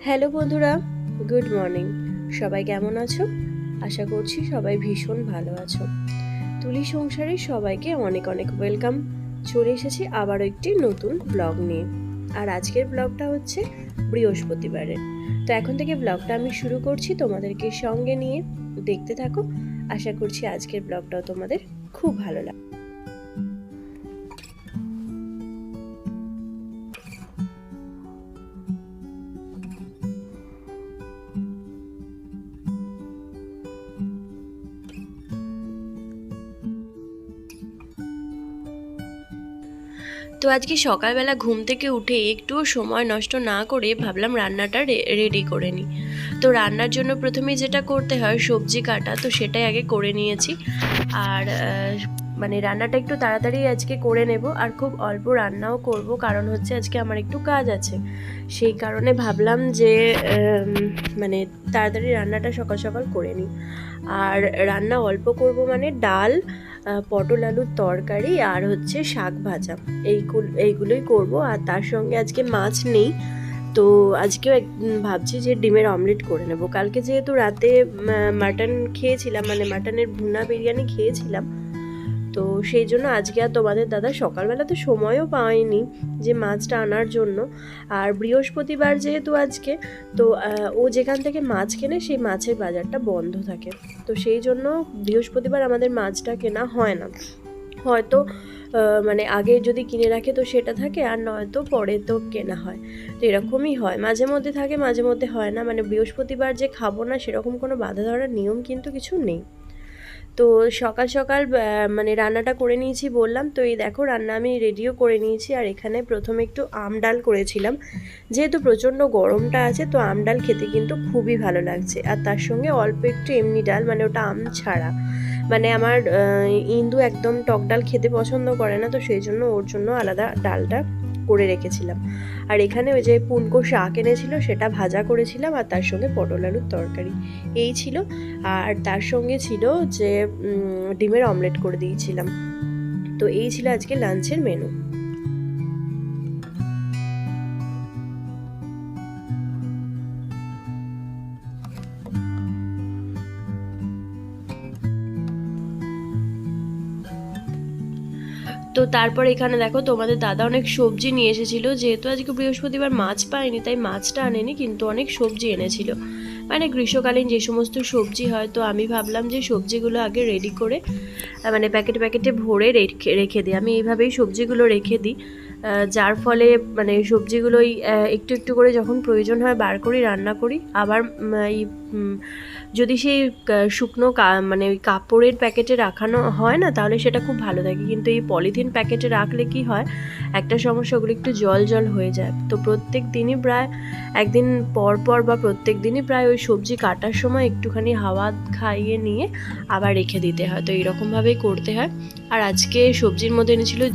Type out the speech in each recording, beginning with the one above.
Hello বন্ধুরা, good morning. সবাই কেমন আছো? আশা করছি সবাই ভীষণ ভালো আছো। তুলি সংসারে সবাইকে অনেক অনেক ওয়েলকাম। চলে এসেছি আবারও একটি নতুন ব্লগ নিয়ে। আর আজকের ব্লগটা হচ্ছে বৃহস্পতিবারের তো এখন থেকে ব্লগটা আমি শুরু করছি তোমাদেরকে সঙ্গে নিয়ে। দেখতে থাকো, আশা করছি আজকের ব্লগটাও তোমাদের খুব ভালো লাগবে তো আজকে সকালবেলা ঘুম থেকে উঠে একটুও সময় নষ্ট না করে ভাবলাম রান্নাটা রেডি করে নিই তো রান্নার জন্য প্রথমে যেটা করতে হয়, সবজি কাটা, তো সেটাই আগে করে নিয়েছি। আর মানে রান্নাটা একটু তাড়াতাড়ি আজকে করে নেব। আর খুব অল্প রান্নাও করব, কারণ হচ্ছে আজকে আমার একটু কাজ আছে। সেই কারণে ভাবলাম যে মানে তাড়াতাড়ি রান্নাটা সকাল সকাল করে নিই আর রান্না অল্প করব মানে ডাল পটল আলুর তরকারি আর হচ্ছে শাক ভাজা। এইগুলো এইগুলোই করব। আর তার সঙ্গে আজকে মাছ নেই। তো আজকেও এক ভাবছি যে ডিমের অমলেট করে নেব। কালকে যেহেতু রাতে মাটন খেয়েছিলাম মানে মাটনের ভুনা বিরিয়ানি খেয়েছিলাম তো সেই জন্য আজকে আর তোমাদের দাদা সকালবেলা তো সময়ও পায়নি যে মাছটা আনার জন্য। আর বৃহস্পতিবার যেহেতু আজকে, তো ও যেখান থেকে মাছ কেনে সেই মাছের বাজারটা বন্ধ থাকে। তো সেই জন্য বৃহস্পতিবার আমাদের মাছটা কেনা হয় না। হয়তো মানে আগে যদি কিনে রাখে তো সেটা থাকে, আর নয়তো পরে তো কেনা হয়। তো এরকমই হয়। মাঝে মধ্যে থাকে, মাঝে মধ্যে হয় না। মানে বৃহস্পতিবার যে খাব না সেরকম কোনো বাধা ধরার নিয়ম কিন্তু কিছু নেই। তো সকাল সকাল মানে রান্নাটা করে নিয়েছি বললাম। তো এই দেখো, রান্না আমি রেডিও করে নিয়েছি আর এখানে প্রথমে একটু আম ডাল করেছিলাম। যেহেতু প্রচণ্ড গরমটা আছে, তো আম ডাল খেতে কিন্তু খুবই ভালো লাগছে। আর তার সঙ্গে অল্প একটু এমনি ডাল মানে ওটা আম ছাড়া। মানে আমার ইন্দু একদম টক ডাল খেতে পছন্দ করে না, তো সেই জন্য ওর জন্য আলাদা ডালটা করে রেখেছিলাম। আর এখানে ওই যে পুনকো শাক এনেছিল, সেটা ভাজা করেছিলাম আর তার সঙ্গে পটল আলুর তরকারি। এই ছিল। আর তার সঙ্গে ছিল যে ডিমের অমলেট করে দিয়েছিলাম। তো এই ছিল আজকে লাঞ্চের মেনু তো তারপর এখানে দেখো তোমাদের দাদা অনেক সবজি নিয়ে এসেছিল, যেহেতু আজকে বৃহস্পতিবার মাছ পায়নি, তাই মাছটা আনেনি, কিন্তু অনেক সবজি এনেছিল। মানে গ্রীষ্মকালীন যে সমস্ত সবজি হয়, তো আমি ভাবলাম যে সবজিগুলো আগে রেডি করে মানে প্যাকেটে প্যাকেটে ভরে রেখে রেখে দিই। আমি এইভাবেই সবজিগুলো রেখে দিই যার ফলে মানে সবজিগুলোই একটু একটু করে যখন প্রয়োজন হয় বার করি, রান্না করি। আবার এই যদি সেই শুকনো মানে ওই কাপড়ের প্যাকেটে রাখানো হয় না, তাহলে সেটা খুব ভালো থাকে। কিন্তু এই পলিথিন প্যাকেটে রাখলে কি হয়, একটা সমস্যা, ওগুলো একটু জল জল হয়ে যায়। তো প্রত্যেক দিনই প্রায় একদিন পর পর বা প্রত্যেক দিনই প্রায় ওই সবজি কাটার সময় একটুখানি হাওয়া খাইয়ে নিয়ে আবার রেখে দিতে হয়। তো এরকমভাবেই করতে হয়। আর আজকে সবজির মধ্যে এনেছিল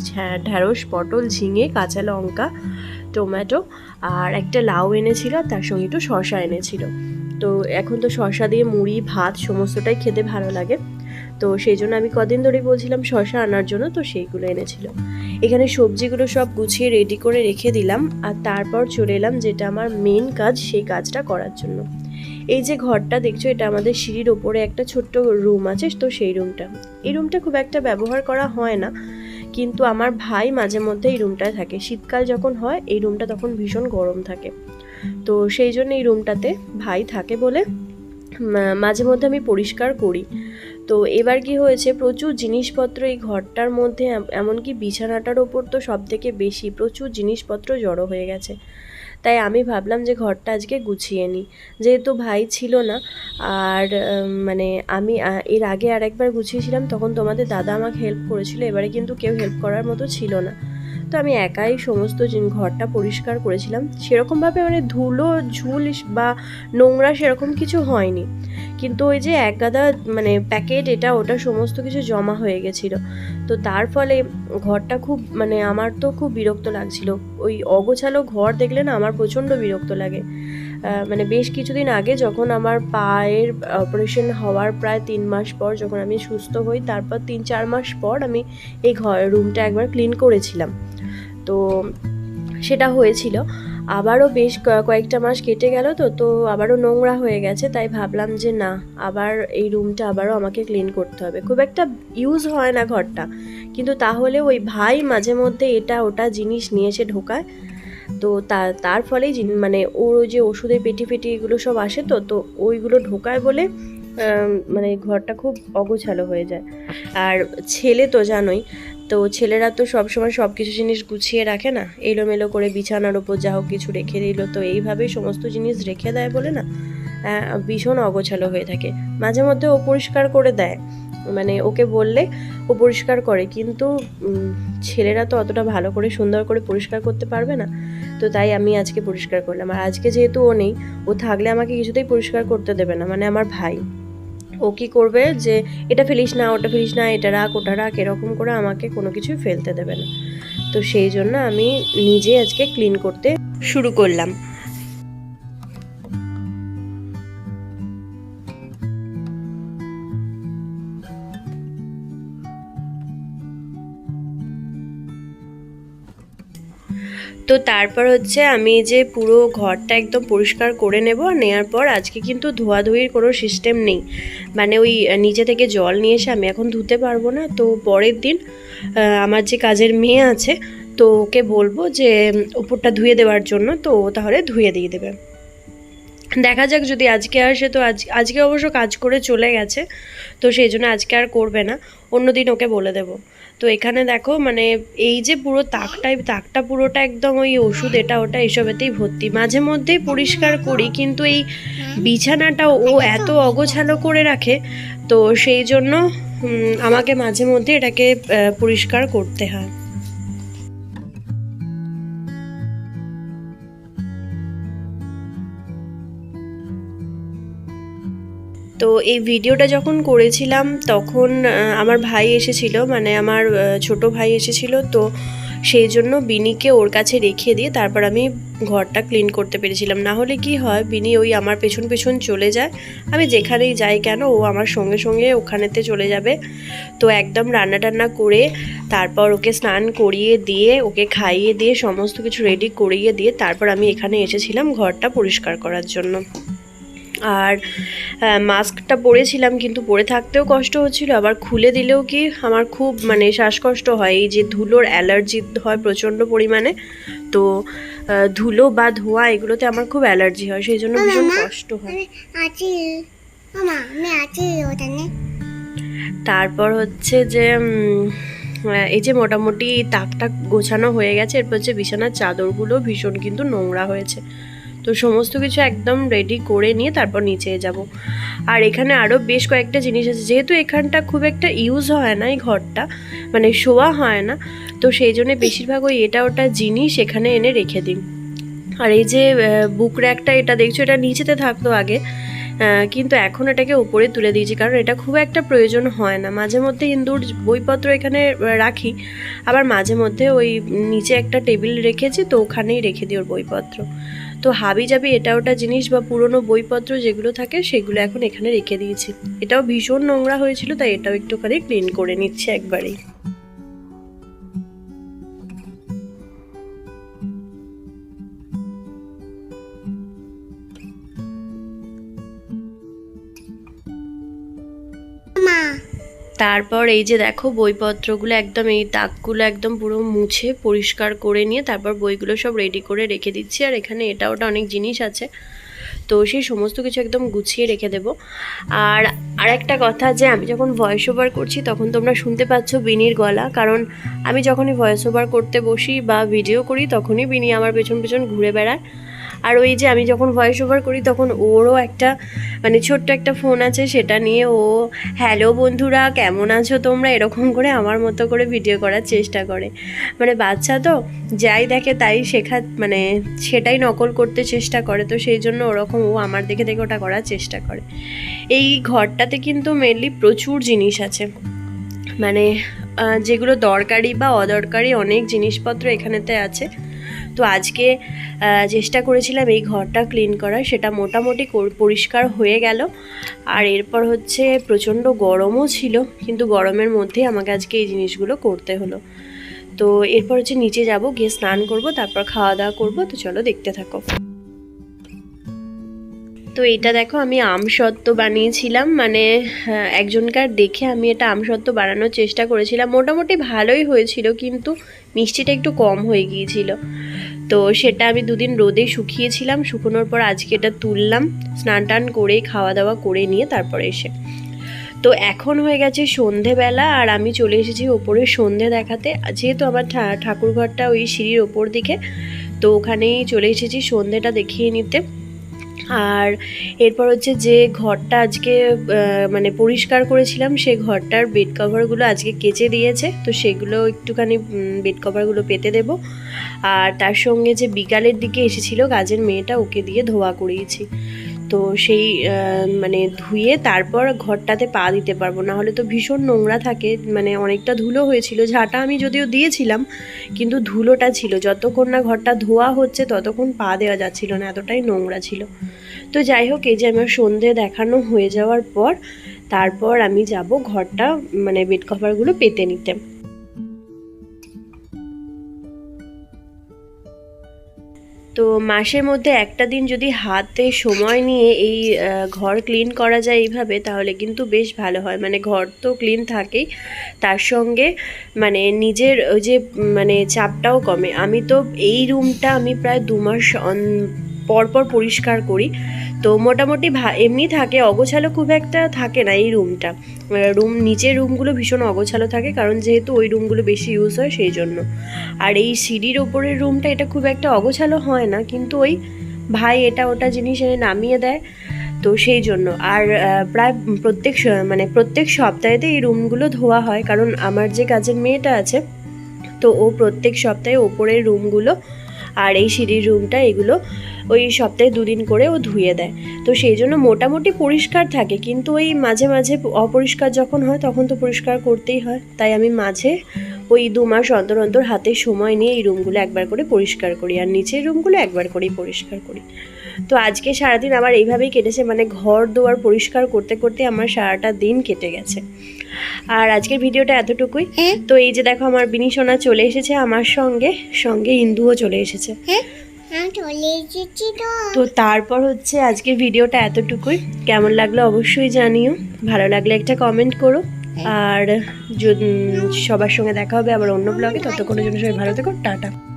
ঢ্যাঁড়স, পটল, ঝিঙে, কাঁচা লঙ্কা, টমেটো, আর একটা লাউ এনেছিল, তার সঙ্গে একটু শশা এনেছিল। তো এখন তো শশা দিয়ে মুড়ি, ভাত সমস্তটাই খেতে ভালো লাগে। তো সেই জন্য আমি কদিন ধরেই বলছিলাম শশা আনার জন্য, তো সেইগুলো এনেছিল। এখানে সবজিগুলো সব গুছিয়ে রেডি করে রেখে দিলাম আর তারপর চলে এলাম যেটা আমার মেন কাজ, সেই কাজটা করার জন্য। এই যে ঘরটা দেখছ, এটা আমাদের সিঁড়ির ওপরে একটা ছোট্ট রুম আছে, তো সেই রুমটা এই রুমটা খুব একটা ব্যবহার করা হয় না, কিন্তু আমার ভাই মাঝে মধ্যে এই রুমটায় থাকে। শীতকাল যখন হয়, এই রুমটা তখন ভীষণ গরম থাকে। তো সেই জন্য এই রুমটাতে ভাই থাকে বলে মাঝে মধ্যে আমি পরিষ্কার করি। তো এবার কি হয়েছে, প্রচুর জিনিসপত্র এই ঘরটার মধ্যে, এম- এমনকি বিছানাটার ওপর তো সব থেকে বেশি প্রচুর জিনিসপত্র জড়ো হয়ে গেছে। তাই আমি ভাবলাম যে ঘরটা আজকে গুছিয়ে নিই। যেহেতু ভাই ছিল না, আর মানে আমি এর আগে আরেকবার গুছিয়েছিলাম, তখন তোমাদের দাদা আমাকে হেল্প করেছিল, এবারে কিন্তু কেউ হেল্প করার মতো ছিল না। তো আমি একাই সমস্ত ঘরটা পরিষ্কার করেছিলাম, সেরকমভাবে মানে ধুলো, ঝুল বা নোংরা সেরকম কিছু হয়নি। কিন্তু ওই যে এক গাদা মানে প্যাকেট, এটা, ওটা সমস্ত কিছু জমা হয়ে গেছিল। তো তার ফলে ঘরটা খুব মানে আমার তো খুব বিরক্ত লাগছিল। ওই অগোছালো ঘর দেখলে না আমার প্রচণ্ড বিরক্ত লাগে। মানে বেশ কিছুদিন আগে যখন আমার পায়ের অপারেশন হওয়ার প্রায় তিন মাস পর যখন আমি সুস্থ হই, তারপর তিন চার মাস পর আমি এই ঘর রুমটা একবার ক্লিন করেছিলাম। তো সেটা হয়েছিল। আবারও বেশ কয়েকটা মাস কেটে গেল তো তো আবারও নোংরা হয়ে গেছে, তাই ভাবলাম যে না, আবার এই রুমটা আবারও আমাকে ক্লিন করতে হবে। খুব একটা ইউজ হয় না ঘরটা, কিন্তু তাহলে ওই ভাই মাঝে মধ্যে এটা ওটা জিনিস নিয়ে এসে ঢোকায়। তো তার তার ফলেই মানে ওর যে ওষুধের পেটি পেটি এগুলো সব আসে তো তো ওইগুলো ঢোকায় বলে মানে ঘরটা খুব অগোছালো হয়ে যায়। আর ছেলে তো জানোই তো ছেলেরা তো সবসময় সব কিছু জিনিস গুছিয়ে রাখে না। এলোমেলো করে বিছানার ওপর যা হোক কিছু রেখে দিল তো এইভাবেই সমস্ত জিনিস রেখে দেয় বলে না? আহ, ভীষণ অগোছালো হয়ে থাকে। মাঝে মধ্যে ও পরিষ্কার করে দেয়। মানে ওকে বললে ও পরিষ্কার করে কিন্তু ছেলেরা তো অতটা ভালো করে সুন্দর করে পরিষ্কার করতে পারবে না। তো তাই আমি আজকে পরিষ্কার করলাম। আর আজকে যেহেতু ও নেই ও থাকলে আমাকে কিছুতেই পরিষ্কার করতে দেবে না। মানে আমার ভাই। ও কি করবে যে, এটা ফেলিস না, ওটা ফেলিস না, এটা রাখ, ওটা রাখ, এরকম করে আমাকে কোনো কিছুই ফেলতে দেবে না। তো সেই জন্য আমি নিজে আজকে ক্লিন করতে শুরু করলাম। তো তারপর হচ্ছে আমি যে পুরো ঘরটা একদম পরিষ্কার করে নেব নেওয়ার পর আজকে কিন্তু ধোয়াধুয়ির কোনো সিস্টেম নেই। মানে ওই নিচে থেকে জল নিয়ে এসে আমি এখন ধুতে পারব না। তো পরের দিন আমার যে কাজের মেয়ে আছে, তো ওকে বলব যে ওপরটা ধুয়ে দেওয়ার জন্য, তো তাহলে ধুয়ে দিয়ে দেবে। দেখা যাক যদি আজকে আসে, তো আজ, আজকে অবশ্য কাজ করে চলে গেছে, তো সেই জন্য আজকে আর করবে না। অন্য দিন ওকে বলে দেব। তো এখানে দেখো মানে এই যে পুরো তাকটাই তাকটা পুরোটা একদম ওই ওষুধ, এটা ওটা এসবেতেই ভর্তি। মাঝে মধ্যেই পরিষ্কার করি, কিন্তু এই বিছানাটা ও এত অগোছালো করে রাখে, তো সেই জন্য আমাকে মাঝে মধ্যে এটাকে পরিষ্কার করতে হয়। তো এই ভিডিওটা যখন করেছিলাম, তখন আমার ভাই এসেছিল মানে আমার ছোট ভাই এসেছিল, তো সেই জন্য বিনিকে ওর কাছে রেখে দিয়ে তারপর আমি ঘরটা ক্লিন করতে পেরেছিলাম। না হলে কি হয়, বিনি ওই আমার পেছন পেছন চলে যায়। আমি যেখানেই যাই কেন, ও আমার সঙ্গে সঙ্গে ওখানেতে চলে যাবে। তো একদম রান্না টান্না করে তারপর ওকে স্নান করিয়ে দিয়ে, ওকে খাইয়ে দিয়ে, সমস্ত কিছু রেডি করিয়ে দিয়ে, তারপর আমি এখানে এসেছিলাম ঘরটা পরিষ্কার করার জন্য। আর মাস্কটা পরেছিলাম কিন্তু পরে থাকতেও কষ্ট হচ্ছিল আবার খুলে দিলেও কি আমার খুব মানে শ্বাসকষ্ট হয়। এই যে ধুলোর অ্যালার্জি হয় প্রচণ্ড পরিমাণে তো ধুলো বা ধোঁয়া এগুলোতে আমার খুব অ্যালার্জি হয় সেই জন্য ভীষণ কষ্ট হয়। তারপর হচ্ছে যে এই যে মোটামুটি তাকটা গোছানো হয়ে গেছে এরপর হচ্ছে বিছানার চাদরগুলো ভীষণ কিন্তু নোংরা হয়েছে। তো সমস্ত কিছু একদম রেডি করে নিয়ে তারপর নিচে যাব। আর এখানে আরও বেশ কয়েকটা জিনিস আছে। যেহেতু এখানটা খুব একটা ইউজ হয় না এই ঘরটা মানে শোয়া হয় না, তো সেই জন্য বেশিরভাগ ওই এটা ওটা জিনিস এখানে এনে রেখে দিই। আর এই যে বুক র্যাকটা এটা দেখছ, এটা নিচেতে থাকতো আগে কিন্তু এখন এটাকে উপরে তুলে দিয়েছি, কারণ এটা খুব একটা প্রয়োজন হয় না। মাঝে মধ্যে ইন্দুর বইপত্র এখানে রাখি, আবার মাঝে মধ্যে ওই নিচে একটা টেবিল রেখেছি, তো ওখানেই রেখে দিই ওর বইপত্র। তো হাবি যাবি এটা ওটা জিনিস বা পুরনো বইপত্র যেগুলো থাকে সেগুলো এখন এখানে রেখে দিয়েছি। এটাও ভীষণ নোংরা হয়েছিল, তাই এটাও একটুখানি ক্লিন করে নিচ্ছে একবারেই। তারপর এই যে দেখো বইপত্রগুলো একদম, এই তাকগুলো একদম পুরো মুছে পরিষ্কার করে নিয়ে তারপর বইগুলো সব রেডি করে রেখে দিচ্ছি। আর এখানে এটা ওটা অনেক জিনিস আছে। তো সেই সমস্ত কিছু একদম গুছিয়ে রেখে দেবো। আর আরেকটা কথা যে, আমি যখন ভয়েস ওভার করছি তখন তোমরা শুনতে পাচ্ছ বিনির গলা। কারণ আমি যখনই ভয়েস ওভার করতে বসি বা ভিডিও করি তখনই বিনি আমার পেছন পেছন ঘুরে বেড়ায়। আর ওই যে আমি যখন ভয়েস ওভার করি, তখন ওরও একটা মানে ছোট্ট একটা ফোন আছে, সেটা নিয়ে ও হ্যালো বন্ধুরা, কেমন আছো তোমরা? এরকম করে আমার মতো করে ভিডিও করার চেষ্টা করে। মানে বাচ্চা তো, যাই দেখে তাই শেখা মানে সেটাই নকল করতে চেষ্টা করে, তো সেই জন্য ওরকম ও আমার দেখে দেখে ওটা করার চেষ্টা করে। এই ঘরটাতে কিন্তু মেনলি প্রচুর জিনিস আছে। মানে যেগুলো দরকারি বা অদরকারি অনেক জিনিসপত্র এখানেতে আছে। তো আজকে চেষ্টা করেছিলাম এই ঘরটা ক্লিন করার, সেটা মোটামুটি কর- পরিষ্কার হয়ে গেল। আর এরপর হচ্ছে প্রচণ্ড গরমও ছিল, কিন্তু গরমের মধ্যেই আমাকে আজকে এই জিনিসগুলো করতে হলো। তো এরপর হচ্ছে নিচে যাব, গিয়ে স্নান করব, তারপর খাওয়া দাওয়া করব, তো চলো দেখতে থাকো। তো এটা দেখো, আমি আমসত্ত্ব বানিয়েছিলাম মানে একজনকার দেখে আমি এটা আমসত্ত্ব বানানোর চেষ্টা করেছিলাম। মোটামুটি ভালোই হয়েছিল, কিন্তু মিষ্টিটা একটু কম হয়ে গিয়েছিল। তো সেটা আমি দুদিন রোদে শুকিয়েছিলাম, শুকোনোর পর আজকে এটা তুললাম, স্নান টান করে খাওয়া দাওয়া করে নিয়ে তারপরে এসে। তো এখন হয়ে গেছে সন্ধেবেলা আর আমি চলে এসেছি ওপরে সন্ধে দেখাতে। যেহেতু আমার ঠাকুরঘরটা ওই সিঁড়ির ওপর দিকে, তো ওখানেই চলে এসেছি সন্ধেটা দেখিয়ে নিতে। আর এরপর হচ্ছে যে ঘরটা আজকে মানে পরিষ্কার করেছিলাম সেই ঘরটার বেড কভারগুলো আজকে কেচে দিয়েছে, তো সেগুলো একটুখানি বেড কভারগুলো পেতে দেব। আর তার সঙ্গে যে বিকালের দিকে এসেছিল কাজের মেয়েটা, ওকে দিয়ে ধোয়া করিয়েছি। তো সেই মানে ধুয়ে তারপর ঘরটাতে পা দিতে পারব। না হলে তো ভীষণ নোংরা থাকে মানে অনেকটা ধুলো হয়েছিল। ঝাঁটা আমি যদিও দিয়েছিলাম, কিন্তু ধুলোটা ছিল। যতক্ষণ না ঘরটা ধোয়া হচ্ছে, ততক্ষণ পা দেওয়া যাচ্ছিল না, এতটাই নোংরা ছিল। তো যাই হোক, এই যে আমার সন্ধে দেখানো হয়ে যাওয়ার পর, তারপর আমি যাব ঘরটা মানে বেড কভারগুলো পেতে নিতে। তো মাসের মধ্যে একটা দিন যদি হাতে সময় নিয়ে এই ঘর ক্লিন করা যায় এইভাবে, তাহলে কিন্তু বেশ ভালো হয়। মানে ঘর তো ক্লিন থাকেই। তার সঙ্গে মানে নিজের ওই যে মানে চাপটাও কমে। আমি তো এই রুমটা আমি প্রায় দু মাস অন- পর পর পরিষ্কার করি। তো মোটামুটি এমনি থাকে, অগোছালো খুব একটা থাকে না এই রুমটা। রুম, নিচের রুমগুলো ভীষণ অগোছালো থাকে, কারণ যেহেতু ওই রুমগুলো বেশি ইউজ হয় সেই জন্য। আর এই সিঁড়ির ওপরের রুমটা এটা খুব একটা অগোছালো হয় না, কিন্তু ওই ভাই এটা ওটা জিনিস এনে নামিয়ে দেয়, তো সেই জন্য। আর প্রায় প্রত্যেক মানে প্রত্যেক সপ্তাহেতে এই রুমগুলো ধোয়া হয়, কারণ আমার যে কাজের মেয়েটা আছে, তো ও প্রত্যেক সপ্তাহে ওপরের রুমগুলো আর এই সিঁড়ির রুমটা এগুলো ওই সপ্তাহে দুদিন করে ও ধুয়ে দেয়। তো সেই জন্য মোটামুটি পরিষ্কার থাকে, কিন্তু ওই মাঝে মাঝে অপরিষ্কার যখন হয় তখন তো পরিষ্কার করতেই হয়। তাই আমি মাঝে ওই দু মাস অন্তর অন্তর হাতে সময় নিয়ে এই রুমগুলো একবার করে পরিষ্কার করি, আর নিচের রুমগুলো একবার করেই পরিষ্কার করি। তো আজকে সারাদিন আমার এইভাবেই কেটেছে মানে ঘর দুয়ার পরিষ্কার করতে করতে আমার সারাটা দিন কেটে গেছে। আর আজকের ভিডিওটা এতটুকুই। হ্যাঁ। তো এই যে দেখো আমার বিনি সোনা চলে এসেছে আমার সঙ্গে সঙ্গে ইন্দুও চলে এসেছে। হ্যাঁ এসেছি তো। তারপর হচ্ছে আজকের ভিডিওটা এতটুকুই। কেমন লাগল অবশ্যই জানিও ভালো লাগলে একটা কমেন্ট করো। আর যদি সবার সঙ্গে দেখা হবে আবার অন্য ব্লগে ততক্ষণের জন্য সবাই ভালো থেকো টাটা।